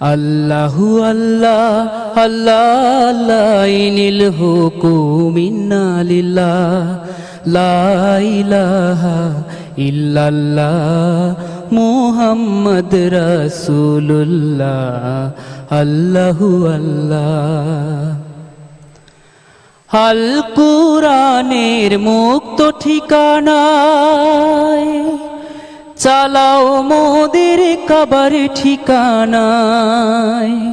আল্লাহু আল্লাহ আল্লাহ আল্লাহ ইনিল হুকুমিন্না লিল্লাহ, লা ইলাহা ইল্লাল্লাহ, মুহাম্মদ রাসূলুল্লাহ, আল্লাহু আল্লাহ। আল কুরানের মুক্ত ঠিকানায় চালাও মোদের কাবার ঠিকানায়।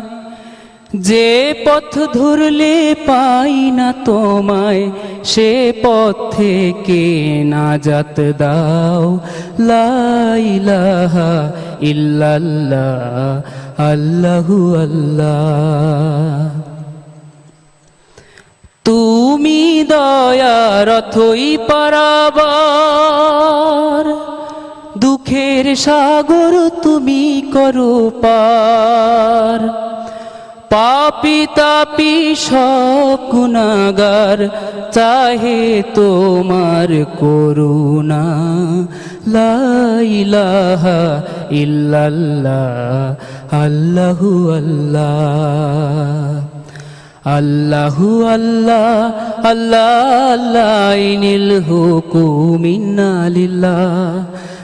যে পথ ধরলে পাই না তোমায়, সে পথ থেকে নাজাত দাও। লাইলাহা ইল্লাল্লাহ, আল্লাহু আল্লাহ। তুমি দয়ার অথই পারাবার দুঃখের সাগর তুমি করো পার। পাপি তাপি সব চাহে তোমার করুণা। লাইলাহা ইল্লাল্লাহ, আল্লাহু আল্লাহ। আল্লাহু আল্লাহ আল্লাহ আল্লাহ ইনিল হুকুমিন্না লিল্লাহ।